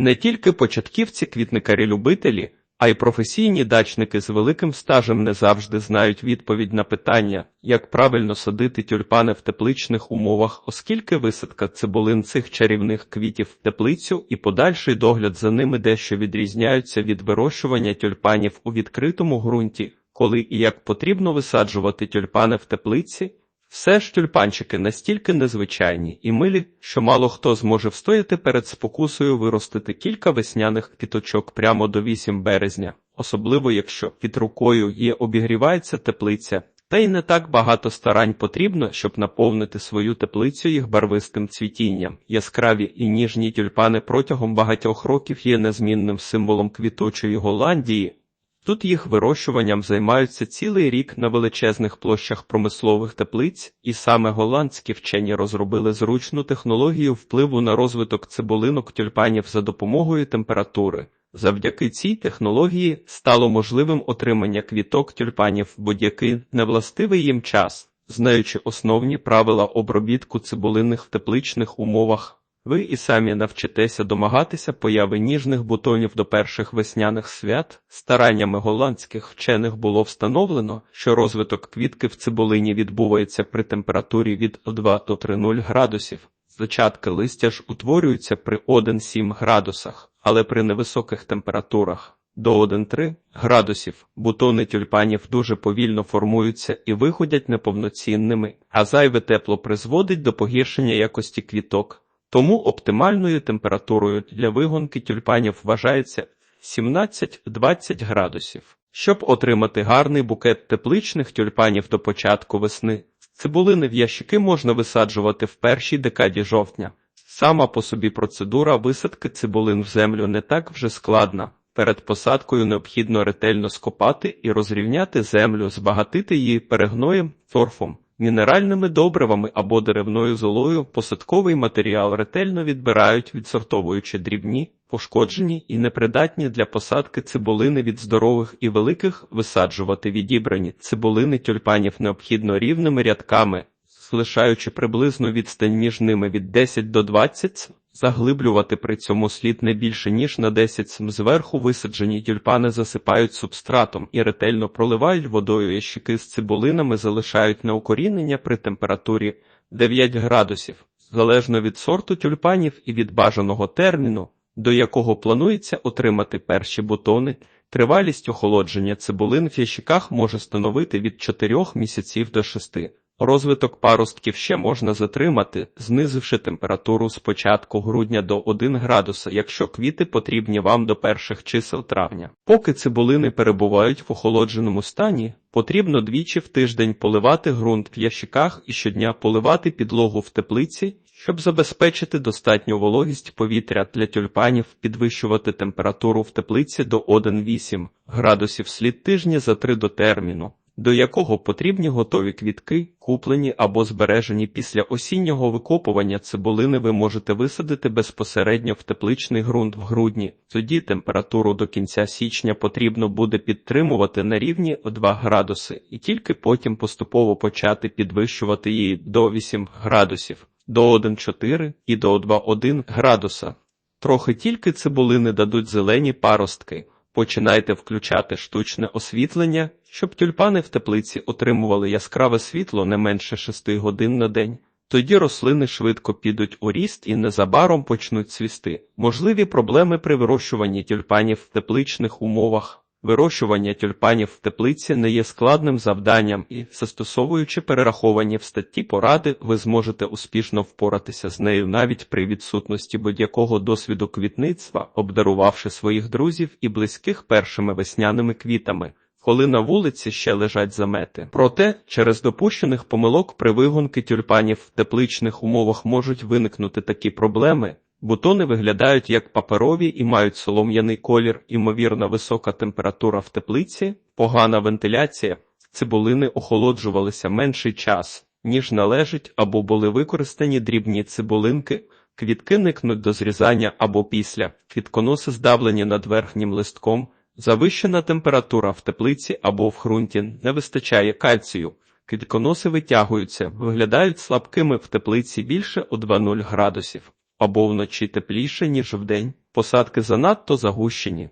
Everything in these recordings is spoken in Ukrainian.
Не тільки початківці квітникарі-любителі, а й професійні дачники з великим стажем не завжди знають відповідь на питання, як правильно садити тюльпани в тепличних умовах, оскільки висадка цибулин цих чарівних квітів в теплицю і подальший догляд за ними дещо відрізняються від вирощування тюльпанів у відкритому ґрунті, коли і як потрібно висаджувати тюльпани в теплиці. Все ж тюльпанчики настільки незвичайні і милі, що мало хто зможе встояти перед спокусою виростити кілька весняних квіточок прямо до 8 березня, особливо якщо під рукою є обігрівається теплиця, та й не так багато старань потрібно, щоб наповнити свою теплицю їх барвистим цвітінням. Яскраві і ніжні тюльпани протягом багатьох років є незмінним символом квіточої Голландії. Тут їх вирощуванням займаються цілий рік на величезних площах промислових теплиць, і саме голландські вчені розробили зручну технологію впливу на розвиток цибулинок тюльпанів за допомогою температури. Завдяки цій технології стало можливим отримання квіток тюльпанів в будь-який невластивий їм час, знаючи основні правила обробітку цибулинних в тепличних умовах. Ви і самі навчитеся домагатися появи ніжних бутонів до перших весняних свят. Стараннями голландських вчених було встановлено, що розвиток квітки в цибулині відбувається при температурі від 2 до 3,0 градусів. Зачатки листя ж утворюються при 1,7 градусах, але при невисоких температурах до 1,3 градусів бутони тюльпанів дуже повільно формуються і виходять неповноцінними, а зайве тепло призводить до погіршення якості квіток. Тому оптимальною температурою для вигонки тюльпанів вважається 17-20 градусів. Щоб отримати гарний букет тепличних тюльпанів до початку весни, цибулини в ящики можна висаджувати в першій декаді жовтня. Сама по собі процедура висадки цибулин в землю не так вже складна. Перед посадкою необхідно ретельно скопати і розрівняти землю, збагатити її перегноєм, торфом мінеральними добривами або деревною золою посадковий матеріал ретельно відбирають, відсортовуючи дрібні, пошкоджені і непридатні для посадки цибулини від здорових і великих висаджувати відібрані цибулини тюльпанів необхідно рівними рядками, залишаючи приблизну відстань між ними від 10 до 20 Заглиблювати при цьому слід не більше, ніж на 10 см. Зверху висаджені тюльпани засипають субстратом і ретельно проливають водою ящики з цибулинами, залишають на укорінення при температурі 9 градусів, залежно від сорту тюльпанів і від бажаного терміну, до якого планується отримати перші бутони. Тривалість охолодження цибулин в ящиках може становити від 4 місяців до 6. Розвиток паростків ще можна затримати, знизивши температуру з початку грудня до 1 градуса, якщо квіти потрібні вам до перших чисел травня. Поки цибулини перебувають в охолодженому стані, потрібно двічі в тиждень поливати ґрунт в ящиках і щодня поливати підлогу в теплиці, щоб забезпечити достатню вологість повітря для тюльпанів, підвищувати температуру в теплиці до 1,8 градусів слід тижні за 3 до терміну до якого потрібні готові квітки, куплені або збережені після осіннього викопування цибулини ви можете висадити безпосередньо в тепличний ґрунт в грудні. Тоді температуру до кінця січня потрібно буде підтримувати на рівні 2 градуси, і тільки потім поступово почати підвищувати її до 8 градусів, до 1,4 і до 2,1 градуса. Трохи тільки цибулини дадуть зелені паростки. Починайте включати штучне освітлення, щоб тюльпани в теплиці отримували яскраве світло не менше 6 годин на день. Тоді рослини швидко підуть у ріст і незабаром почнуть цвісти. Можливі проблеми при вирощуванні тюльпанів в тепличних умовах. Вирощування тюльпанів в теплиці не є складним завданням і, застосовуючи перераховані в статті поради, ви зможете успішно впоратися з нею навіть при відсутності будь-якого досвіду квітництва, обдарувавши своїх друзів і близьких першими весняними квітами. Коли на вулиці ще лежать замети. Проте, через допущених помилок при вигонки тюльпанів в тепличних умовах можуть виникнути такі проблеми, Бутони виглядають як паперові і мають солом'яний колір, імовірна висока температура в теплиці, погана вентиляція, цибулини охолоджувалися менший час, ніж належить, або були використані дрібні цибулинки, квітки никнуть до зрізання або після, квітконоси здавлені над верхнім листком, завищена температура в теплиці або в ґрунті, не вистачає кальцію. Квітконоси витягуються, виглядають слабкими в теплиці більше у 2,0 градусів або вночі тепліше, ніж вдень. посадки занадто загущені.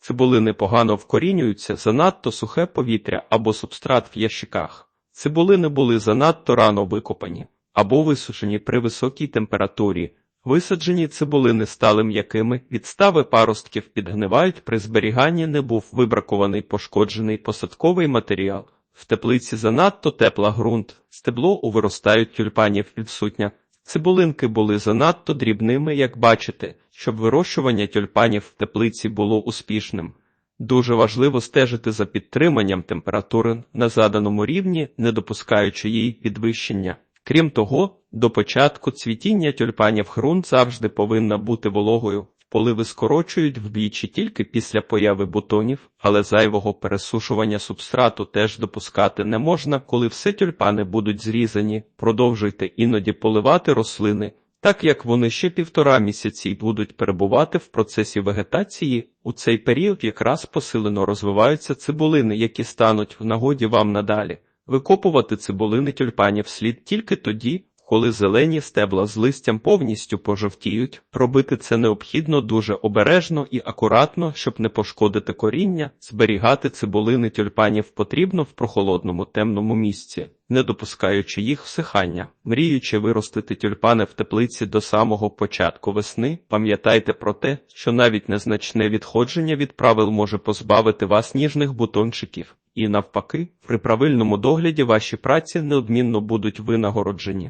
Цибулини погано вкорінюються, занадто сухе повітря або субстрат в ящиках. Цибулини були занадто рано викопані або висушені при високій температурі. Висаджені цибулини стали м'якими, відстави паростків підгнивають, при зберіганні не був вибракований пошкоджений посадковий матеріал. В теплиці занадто тепла ґрунт, стебло у виростають тюльпанів відсутня. Цибулинки були занадто дрібними, як бачите, щоб вирощування тюльпанів в теплиці було успішним. Дуже важливо стежити за підтриманням температури на заданому рівні, не допускаючи її підвищення. Крім того, до початку цвітіння тюльпанів ґрунт завжди повинна бути вологою. Поливи скорочують вдвічі тільки після появи бутонів, але зайвого пересушування субстрату теж допускати не можна, коли все тюльпани будуть зрізані. Продовжуйте іноді поливати рослини, так як вони ще півтора місяці й будуть перебувати в процесі вегетації. У цей період якраз посилено розвиваються цибулини, які стануть в нагоді вам надалі. Викопувати цибулини тюльпанів слід тільки тоді, коли зелені стебла з листям повністю пожовтіють. Робити це необхідно дуже обережно і акуратно, щоб не пошкодити коріння. Зберігати цибулини тюльпанів потрібно в прохолодному темному місці, не допускаючи їх всихання. Мріючи виростити тюльпани в теплиці до самого початку весни, пам'ятайте про те, що навіть незначне відходження від правил може позбавити вас ніжних бутончиків. І навпаки, при правильному догляді ваші праці неодмінно будуть винагороджені.